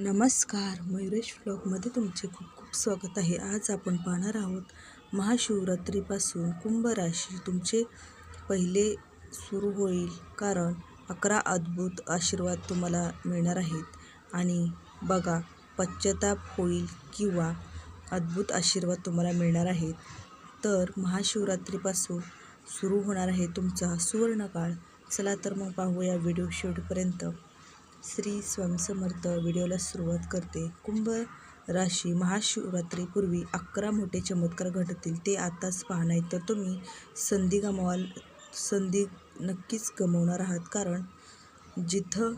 नमस्कार मयुरेश ब्लॉगमध्ये तुमचे खूप खूप स्वागत आहे. आज आपण पाहणार आहोत महाशिवरात्रीपासून कुंभ राशी तुमचे पहिले सुरू होईल कारण अकरा अद्भुत आशीर्वाद तुम्हाला मिळणार आहेत. आणि बघा पश्चाताप होईल किंवा अद्भुत आशीर्वाद तुम्हाला मिळणार आहेत. तर महाशिवरात्रीपासून सुरू होणार आहे तुमचा सुवर्णकाळ. चला तर मग पाहूया व्हिडिओ शेवटपर्यंत. श्री स्वयंसमर्थ व्हिडिओला सुरुवात करते. कुंभ राशी महाशिवरात्रीपूर्वी अकरा मोठे चमत्कार घडतील ते आताच पहा तर तुम्ही संधी गमावाल संधी नक्कीच गमावणार आहात. कारण जिथं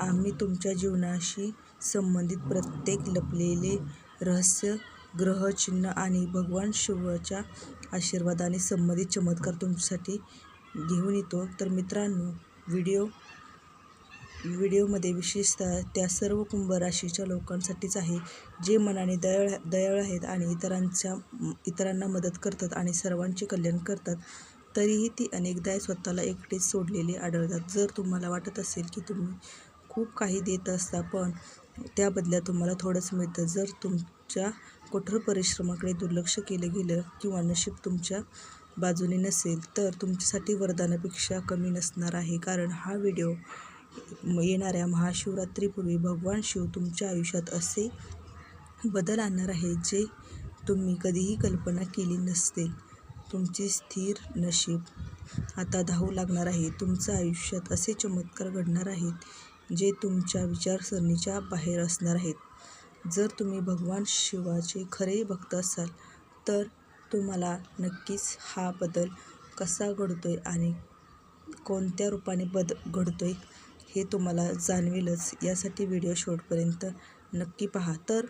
आम्ही तुमच्या जीवनाशी संबंधित प्रत्येक लपलेले रहस्य ग्रहचिन्ह आणि भगवान शिवाच्या आशीर्वादाने संबंधित चमत्कार तुमच्यासाठी घेऊन येतो. तर मित्रांनो व्हिडिओ व्हिडिओमध्ये विशेषतः त्या सर्व कुंभ राशीच्या लोकांसाठीच आहे जे मनाने दयाळ दयाळ आहेत आणि इतरांच्या इतरांना मदत करतात आणि सर्वांचे कल्याण करतात तरीही ती अनेकदा स्वतःला एकटेच सोडलेले आढळतात. जर तुम्हाला वाटत असेल की तुम्ही खूप काही देत असता पण त्या बदल्यात तुम्हाला थोडंच मिळतं. जर तुमच्या कठोर परिश्रमाकडे दुर्लक्ष केलं गेलं किंवा नशीब तुमच्या बाजूने नसेल तर तुमच्यासाठी वरदानापेक्षा कमी नसणार आहे. कारण हा व्हिडिओ येणाऱ्या महाशिवरात्रीपूर्वी भगवान शिव तुमच्या आयुष्यात असे बदल आणणार आहे जे तुम्ही कधीही कल्पना केली नसतील तुमची स्थिर नशीब आता धावू लागणार आहे. तुमच्या आयुष्यात असे चमत्कार घडणार आहेत जे तुमच्या विचारसरणीच्या बाहेर असणार आहेत. जर तुम्ही भगवान शिवाचे खरे भक्त असाल तर तुम्हाला नक्कीच हा बदल कसा घडतोय आणि कोणत्या रूपाने बद घडतोय हे तुम्हाला जाणवेलच. यासाठी व्हिडिओ शेवटपर्यंत नक्की पहा. तर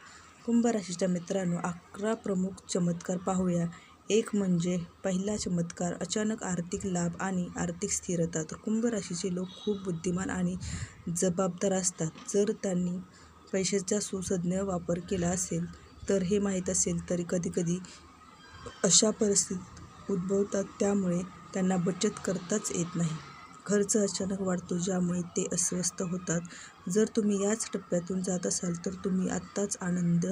कुंभ राशीच्या मित्रांनो अकरा प्रमुख चमत्कार पाहूया. एक म्हणजे पहिला चमत्कार अचानक आर्थिक लाभ आणि आर्थिक स्थिरता. तर कुंभ राशीचे लोक खूप बुद्धिमान आणि जबाबदार असतात. जर त्यांनी पैशाचा सुसज्ञ वापर केला असेल तर हे माहीत असेल तरी कधीकधी अशा परिस्थितीत उद्भवतात. त्यामुळे त्यांना बचत करताच येत नाही. खर्च अचानक वाढतो ज्यामुळे ते अस्वस्थ होतात. जर तुम्ही याच टप्प्यातून जात असाल तर तुम्ही आत्ताच आनंद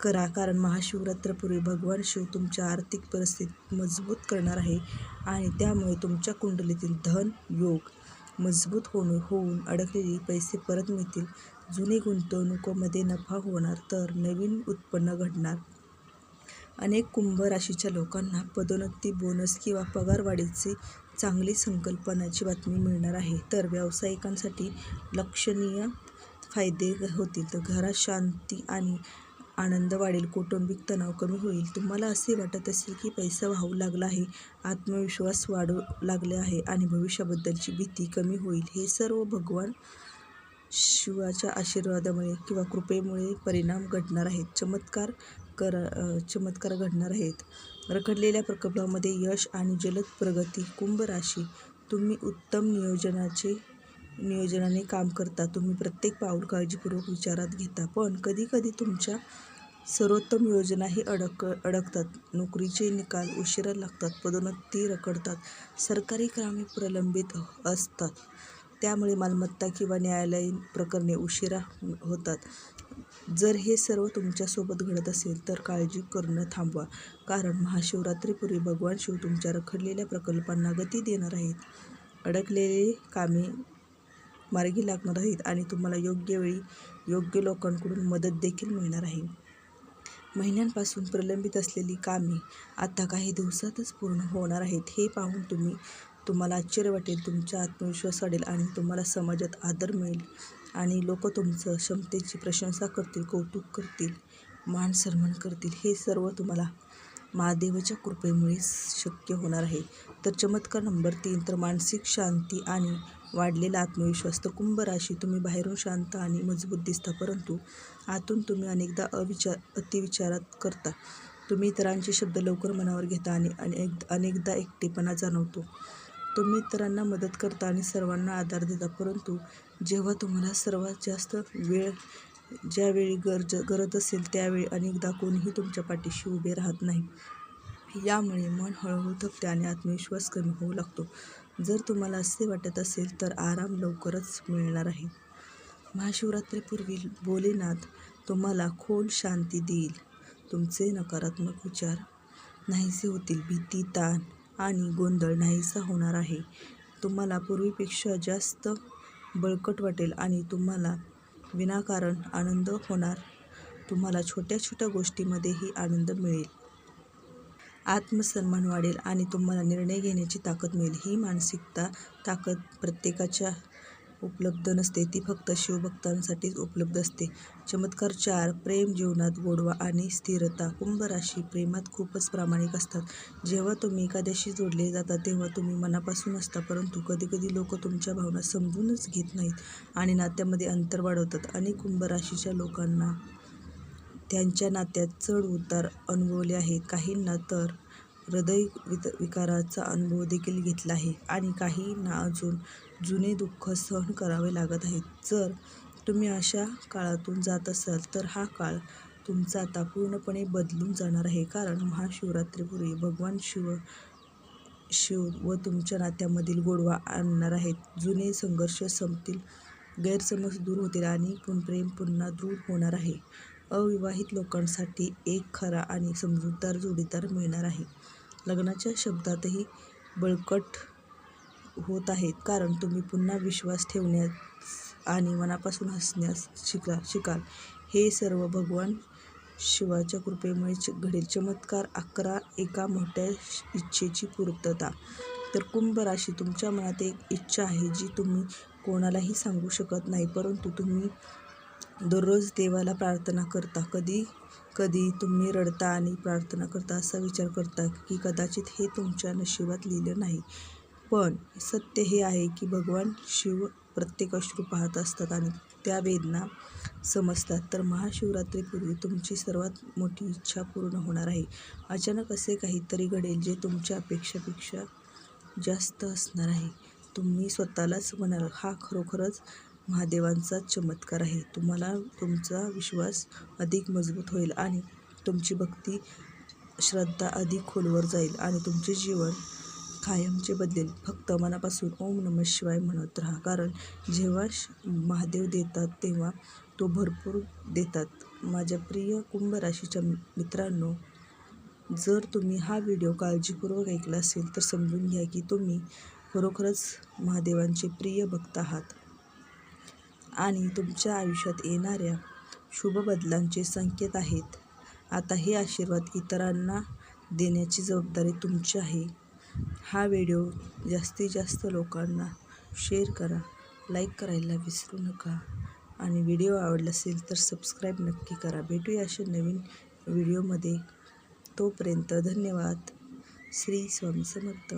करा कारण महाशिवरात्रपूर्वी भगवान शिव तुमच्या आर्थिक परिस्थिती मजबूत करणार आहे आणि त्यामुळे तुमच्या कुंडलीतील धन योग मजबूत होणं होऊन अडकलेले पैसे परत मिळतील. जुने गुंतवणुकीमध्ये नफा होणार तर नवीन उत्पन्न घडणार. अनेक कुंभ राशीच्या लोकांना पदोन्नती बोनस किंवा पगारवाढीचे चांगली संकल्पनाची बातमी मिळणार आहे. तर व्यावसायिकांसाठी लक्षणीय फायदे होतील. तर घरात शांती आणि आनंद वाढेल. कौटुंबिक तणाव कमी होईल. तुम्हाला असे वाटत असेल की पैसा वाहू लागला आहे आत्मविश्वास वाढू लागले आहे आणि भविष्याबद्दलची भीती कमी होईल. हे सर्व भगवान शिवाच्या आशीर्वादामुळे किंवा कृपेमुळे परिणाम घडणार आहेत. चमत्कार चमत्कार चमत्कार घडणार आहेत. रखडलेल्या प्रकल्पामध्ये यश आणि जलद प्रगती कुंभ राशी. तुम्ही उत्तम नियोजनाचे नियोजनाने काम करता. तुम्ही प्रत्येक पाऊल काळजीपूर्वक विचारात घेता. पण कधीकधी तुमच्या सर्वोत्तम योजनाही अडक अडकतात. नोकरीचे निकाल उशिरा लागतात. पदोन्नती रखडतात. सरकारी कामे प्रलंबित असतात. त्यामुळे मालमत्ता किंवा न्यायालयीन प्रकरणे उशिरा होतात. जर हे सर्व तुमच्यासोबत घडत असेल तर काळजी करणं थांबवा. कारण महाशिवरात्रीपूर्वी भगवान शिव तुमच्या रखडलेल्या प्रकल्पांना गती देणार आहेत. अडकलेले कामे मार्गी लागणार आहेत आणि तुम्हाला योग्य वेळी योग्य लोकांकडून मदत देखील मिळणार आहे. महिन्यांपासून प्रलंबित असलेली कामे आता काही दिवसातच पूर्ण होणार आहेत हे पाहून तुम्ही तुम्हाला आश्चर्य वाटेल तुमचा आत्मविश्वास वाढेल आणि तुम्हाला समाजात आदर मिळेल. आणि लोक तुमचं क्षमतेची प्रशंसा करतील कौतुक करतील मान सन्मान करतील. हे सर्व तुम्हाला महादेवाच्या कृपेमुळे शक्य होणार आहे. तर चमत्कार नंबर तीन तर मानसिक शांती आणि वाढलेला आत्मविश्वास. तर कुंभ राशी तुम्ही बाहेरून शांत आणि मजबूत दिसता परंतु आतून तुम्ही अनेकदा अविचार अतिविचारात करता. तुम्ही इतरांचे शब्द लवकर मनावर घेता आणि अनेक अनेकदा एकटेपणा जाणवतो. तुम्ही इतरांना मदत करता आणि सर्वांना आधार देता. परंतु जेव्हा तुम्हाला सर्वात जास्त वेळ ज्यावेळी गरज गरज असेल त्यावेळी अनेकदा कोणीही तुमच्या पाठीशी उभे राहत नाही. यामुळे मन हळूहळू थकते आणि आत्मविश्वास कमी होऊ लागतो. जर तुम्हाला असे वाटत असेल तर आराम लवकरच मिळणार आहे. महाशिवरात्रीपूर्वी भोलेनाथ तुम्हाला खोल शांती देईल. तुमचे नकारात्मक विचार नाहीसे होतील. भीती ताण आणि गोंधळ नाहीसा होणार आहे. तुम्हाला पूर्वीपेक्षा जास्त बळकट वाटेल आणि तुम्हाला विनाकारण आनंद होणार. तुम्हाला छोट्या छोट्या गोष्टींमध्येही आनंद मिळेल. आत्मसन्मान वाढेल आणि तुम्हाला निर्णय घेण्याची ताकद मिळेल. ही मानसिकता ताकद प्रत्येकाच्या उपलब्ध नसते. ती फक्त शिवभक्तांसाठीच उपलब्ध असते. चमत्कार चार प्रेम जीवनात गोडवा आणि स्थिरता कुंभ राशी प्रेमात खूपच प्रामाणिक असतात. जेव्हा तुम्ही एखाद्याशी जोडले जाता तेव्हा तुम्ही मनापासून असता परंतु कधीकधी लोक तुमच्या भावना समजूनच घेत नाहीत आणि नात्यामध्ये अंतर वाढवतात. अनेक कुंभ राशीच्या लोकांना त्यांच्या नात्यात चढ उतार अनुभवले आहेत. काहींना तर हृदय वित विकाराचा अनुभव देखील घेतला आहे. आणि काहींना अजून जुने दुःख सहन करावे लागत आहेत. जर तुम्ही अशा काळातून जात असाल तर हा काळ तुमचा आता पूर्णपणे बदलून जाणार आहे. कारण महाशिवरात्रीपूर्वी भगवान शिव शिव व तुमच्या नात्यामधील गोडवा आणणार आहेत. जुने संघर्ष संपतील गैरसमज दूर होतील आणि पुन प्रेम पुन्हा दृढ होणार आहे. अविवाहित लोकांसाठी एक खरा आणि समजूतदार जोडीदार मिळणार आहे. लग्नाच्या शब्दातही बळकट होत आहेत. कारण तुम्ही पुन्हा विश्वास ठेवण्यास आणि मनापासून हसण्यास शिका शिकाल. हे सर्व भगवान शिवाच्या कृपेमुळे च- घडेल. चमत्कार अकरा एका मोठ्या इच्छेची पूर्तता. तर कुंभ राशी तुमच्या मनात एक इच्छा आहे जी तुम्ही कोणालाही सांगू शकत नाही परंतु तुम्ही दररोज देवाला प्रार्थना करता. कधी कधी तुम्ही रडता आणि प्रार्थना करता असा विचार करता की कदाचित हे तुमच्या नशिबात लिहिलं नाही. पण सत्य हे आहे की भगवान शिव प्रत्येक अश्रू पाहत असतात आणि त्या वेदना समजतात. तर महाशिवरात्रीपूर्वी तुमची सर्वात मोठी इच्छा पूर्ण होणार आहे. अचानक असे काहीतरी घडेल जे तुमच्या अपेक्षापेक्षा जास्त असणार आहे. तुम्ही स्वतःलाच म्हणाल हा खरोखरच महादेवांचा चमत्कार आहे. तुम्हाला तुमचा विश्वास अधिक मजबूत होईल आणि तुमची भक्ती श्रद्धा अधिक खोलवर जाईल आणि तुमचे जीवन कायमचे बदलेल. फक्त मनापासून ओम नम शिवाय म्हणत राहा. कारण जेव्हा श- महादेव देतात तेव्हा तो भरपूर देतात. माझ्या प्रिय कुंभ राशीच्या मित्रांनो जर तुम्ही हा व्हिडिओ काळजीपूर्वक ऐकला असेल तर समजून घ्या की तुम्ही खरोखरच महादेवांचे प्रिय भक्त आहात. आणि तुमच्या आयुष्यात येणाऱ्या शुभ बदलांचे संकेत आहेत. आता हे आशीर्वाद इतरांना देण्याची जबाबदारी तुमची आहे. हा व्हिडिओ जास्तीत जास्त लोकांना शेअर करा लाईक करायला विसरू नका आणि व्हिडिओ आवडला असेल तर सबस्क्राईब नक्की करा. भेटूया अशा नवीन व्हिडिओमध्ये. तोपर्यंत धन्यवाद. श्री स्वामी समर्थ.